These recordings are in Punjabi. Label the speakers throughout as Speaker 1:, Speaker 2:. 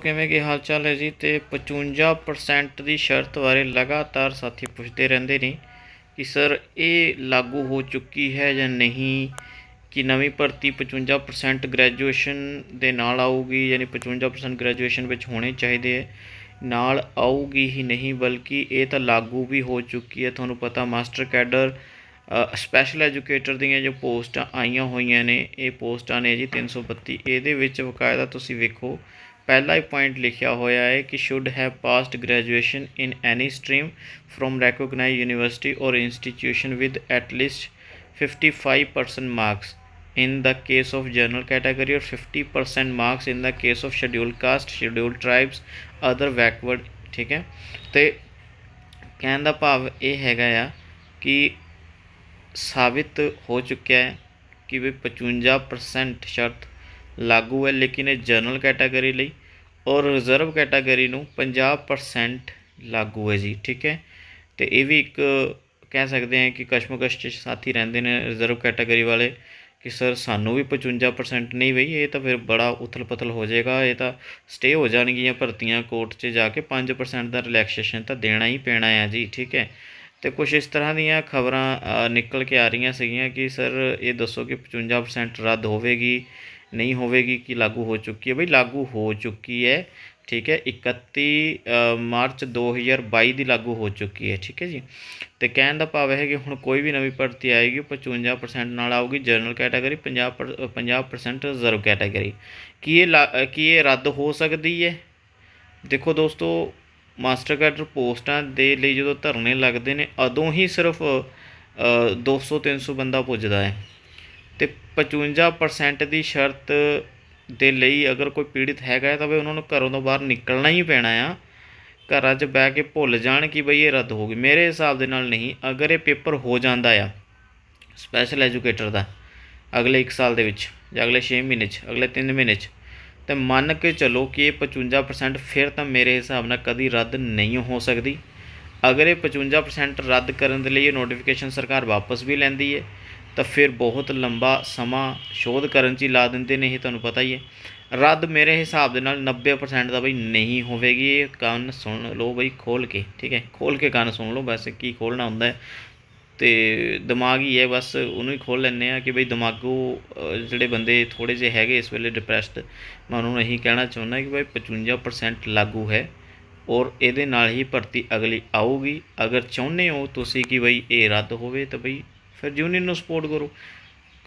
Speaker 1: ਕਿਵੇਂ ਕੀ ਹਾਲ ਚਾਲ ਹੈ ਜੀ? ਤੇ 55% ਦੀ ਸ਼ਰਤ ਬਾਰੇ ਲਗਾਤਾਰ ਸਾਥੀ ਪੁੱਛਦੇ ਰਹਿੰਦੇ ਨੇ ਕਿ ਸਰ ਇਹ ਲਾਗੂ ਹੋ ਚੁੱਕੀ ਹੈ ਜਾਂ ਨਹੀਂ? ਕਿ ਨਵੀਂ ਭਰਤੀ 55% ਗ੍ਰੈਜੂਏਸ਼ਨ ਦੇ ਨਾਲ ਆਊਗੀ ਯਾਨੀ 55% ਗ੍ਰੈਜੂਏਸ਼ਨ ਵਿੱਚ ਹੋਣੇ ਚਾਹੀਦੇ ਹੈ। ਨਾਲ ਆਊਗੀ ਹੀ ਨਹੀਂ ਬਲਕਿ ਇਹ ਤਾਂ ਲਾਗੂ ਵੀ ਹੋ ਚੁੱਕੀ ਹੈ। ਤੁਹਾਨੂੰ ਪਤਾ ਮਾਸਟਰ ਕੈਡਰ ਸਪੈਸ਼ਲ ਐਜੂਕੇਟਰ ਦੀਆਂ ਜੋ ਪੋਸਟਾਂ ਆਈਆਂ ਹੋਈਆਂ ਨੇ, ਇਹ ਪੋਸਟਾਂ ਨੇ ਜੀ 332 ਇਹਦੇ ਵਿੱਚ ਬਕਾਇਦਾ ਤੁਸੀਂ ਵੇਖੋ ਪਹਿਲਾ ਹੀ ਪੁਆਇੰਟ ਲਿਖਿਆ ਹੋਇਆ ਹੈ ਕਿ should have passed graduation in any stream from recognise university or institution with at least 55% marks in the case of general category or 50% marks in the case of scheduled caste, scheduled tribes, other backward, ਠੀਕ ਹੈ? ਤੇ ਕਹਿਣ ਦਾ ਭਾਵ ਇਹ ਹੈਗਾ ਆ ਕਿ ਸਾਬਿਤ ਹੋ ਚੁੱਕਿਆ ਹੈ ਕਿ ਵੀ 55% ਸ਼ਰਤ ਲਾਗੂ ਹੈ, ਲੇਕਿਨ ਇਹ ਜਨਰਲ ਕੈਟਾਗਰੀ ਲਈ ਔਰ ਰਿਜ਼ਰਵ ਕੈਟਾਗਰੀ ਨੂੰ 50% ਲਾਗੂ ਹੈ ਜੀ, ਠੀਕ ਹੈ? ਤੇ ਇਹ ਵੀ ਇੱਕ ਕਹਿ ਸਕਦੇ ਹਾਂ ਕਿ ਕਸ਼ਮਕਸ਼ 'ਚ ਸਾਥੀ ਰਹਿੰਦੇ ਨੇ ਰਿਜ਼ਰਵ ਕੈਟਾਗਰੀ ਵਾਲੇ ਕਿ ਸਰ ਸਾਨੂੰ ਵੀ 55% ਨਹੀਂ ਬਈ, ਇਹ ਤਾਂ ਫਿਰ ਬੜਾ ਉਥਲ ਪਥਲ ਹੋ ਜਾਏਗਾ, ਇਹ ਤਾਂ ਸਟੇ ਹੋ ਜਾਣਗੀਆਂ ਭਰਤੀਆਂ ਕੋਰਟ 'ਚ ਜਾ ਕੇ 5% ਦਾ ਰਿਲੈਕਸੇਸ਼ਨ ਤਾਂ ਦੇਣਾ ਹੀ ਪੈਣਾ ਹੈ ਜੀ, ਠੀਕ ਹੈ? ਤੇ ਕੁਝ ਇਸ ਤਰ੍ਹਾਂ ਦੀਆਂ ਖਬਰਾਂ ਨਿਕਲ ਕੇ ਆ ਰਹੀਆਂ ਸੀਗੀਆਂ ਕਿ ਸਰ ਇਹ ਦੱਸੋ ਕਿ 55% ਰੱਦ ਹੋਵੇਗੀ ਨਹੀਂ ਹੋਵੇਗੀ ਕਿ ਲਾਗੂ ਹੋ ਚੁੱਕੀ ਹੈ। ਬਈ ਲਾਗੂ ਹੋ ਚੁੱਕੀ ਹੈ, ਠੀਕ ਹੈ। 31 ਮਾਰਚ 2022 ਦੀ ਲਾਗੂ ਹੋ ਚੁੱਕੀ ਹੈ, ਠੀਕ ਹੈ ਜੀ। ਤੇ ਕਹਿਣ ਦਾ ਭਾਵ ਹੈ ਕਿ ਹੁਣ ਕੋਈ ਵੀ ਨਵੀਂ ਭਰਤੀ ਆਏਗੀ 55% ਨਾਲ ਆਊਗੀ। ਜਨਰਲ ਕੈਟਾਗਰੀ 50 50% ਰਿਜ਼ਰਵ ਕੈਟਾਗਰੀ ਕੀ ਇਹ ਕੀ ਇਹ ਰੱਦ ਹੋ ਸਕਦੀ ਹੈ? ਦੇਖੋ ਦੋਸਤੋ ਮਾਸਟਰ ਕੈਡਰ ਪੋਸਟਾਂ ਦੇ ਲਈ ਜਦੋਂ ਧਰਨੇ ਲੱਗਦੇ ਨੇ, ਉਦੋਂ ਹੀ ਸਿਰਫ 200 300 ਬੰਦਾ ਪੁੱਜਦਾ ਹੈ। ਅਤੇ ਪਚਵੰਜਾ ਪ੍ਰਸੈਂਟ ਦੀ ਸ਼ਰਤ ਦੇ ਲਈ ਅਗਰ ਕੋਈ ਪੀੜਿਤ ਹੈਗਾ ਤਾਂ ਵੀ ਉਹਨਾਂ ਨੂੰ ਘਰੋਂ ਤੋਂ ਬਾਹਰ ਨਿਕਲਣਾ ਹੀ ਪੈਣਾ ਆ। ਘਰਾਂ 'ਚ ਬਹਿ ਕੇ ਭੁੱਲ ਜਾਣ ਕਿ ਬਈ ਇਹ ਰੱਦ ਹੋ ਗਈ। ਮੇਰੇ ਹਿਸਾਬ ਦੇ ਨਾਲ ਨਹੀਂ, ਅਗਰ ਇਹ ਪੇਪਰ ਹੋ ਜਾਂਦਾ ਆ ਸਪੈਸ਼ਲ ਐਜੂਕੇਟਰ ਦਾ, ਅਗਲੇ 1 ਸਾਲ ਦੇ ਵਿੱਚ ਜਾਂ ਅਗਲੇ 6 ਮਹੀਨੇ 'ਚ, ਅਗਲੇ 3 ਮਹੀਨੇ 'ਚ, ਤੇ ਮੰਨ ਕੇ ਚਲੋ ਕਿ ਇਹ 55% ਫਿਰ ਤਾਂ ਮੇਰੇ ਹਿਸਾਬ ਨਾਲ ਕਦੀ ਰੱਦ ਨਹੀਂ ਹੋ ਸਕਦੀ। ਅਗਰ ਇਹ 55% ਰੱਦ ਕਰਨ ਦੇ ਲਈ ਇਹ ਨੋਟੀਫਿਕੇਸ਼ਨ ਸਰਕਾਰ ਵਾਪਸ ਵੀ ਲੈਂਦੀ ਹੈ ਤਾਂ ਫਿਰ ਬਹੁਤ ਲੰਬਾ ਸਮਾਂ ਸ਼ੋਧ ਕਰਨ 'ਚ ਹੀ ਲਾ ਦਿੰਦੇ ਨੇ, ਇਹ ਤੁਹਾਨੂੰ ਪਤਾ ਹੀ ਹੈ। ਰੱਦ ਮੇਰੇ ਹਿਸਾਬ ਦੇ ਨਾਲ 90% ਦਾ ਬਈ ਨਹੀਂ ਹੋਵੇਗੀ, ਇਹ ਕੰਨ ਸੁਣ ਲਓ ਬਈ ਖੋਲ ਕੇ, ਠੀਕ ਹੈ। ਖੋਲ ਕੇ ਕੰਨ ਸੁਣ ਲਓ ਵੈਸੇ ਕੀ ਖੋਲਣਾ ਹੁੰਦਾ ਹੈ। ਤੇ ਦਿਮਾਗ ਹੀ ਹੈ, ਬਸ ਉਹਨੂੰ ਹੀ ਖੋਲ ਲੈਂਦੇ ਆ ਕਿ ਬਈ ਦਿਮਾਗੋ ਜਿਹੜੇ ਬੰਦੇ ਥੋੜੇ ਜਿਹੇ ਹੈਗੇ ਇਸ ਵੇਲੇ ਡਿਪਰੈਸਡ ਮੈਂ ਉਹਨਾਂ ਨੂੰ ਇਹੀ ਕਹਿਣਾ ਚਾਹੁੰਦਾ ਕਿ ਬਈ 55% ਲਾਗੂ ਹੈ ਔਰ ਇਹਦੇ ਨਾਲ ਹੀ ਭਰਤੀ ਅਗਲੀ ਆਊਗੀ। ਅਗਰ ਚਾਹੁੰਦੇ ਹੋ ਤੁਸੀਂ ਕਿ ਬਈ ਇਹ ਰੱਦ ਹੋਵੇ ਤਾਂ ਬਈ ਫਿਰ ਯੂਨੀਅਨ ਨੂੰ ਸਪੋਰਟ ਕਰੋ।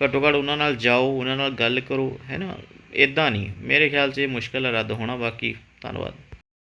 Speaker 1: ਘੱਟੋ ਘੱਟ ਉਹਨਾਂ ਨਾਲ ਜਾਓ, ਉਹਨਾਂ ਨਾਲ ਗੱਲ ਕਰੋ, ਹੈ ਨਾ? ਇੱਦਾਂ ਨਹੀਂ। ਮੇਰੇ ਖਿਆਲ 'ਚ ਇਹ ਮੁਸ਼ਕਿਲ ਹੈ ਰੱਦ ਹੋਣਾ ਬਾਕੀ। ਧੰਨਵਾਦ।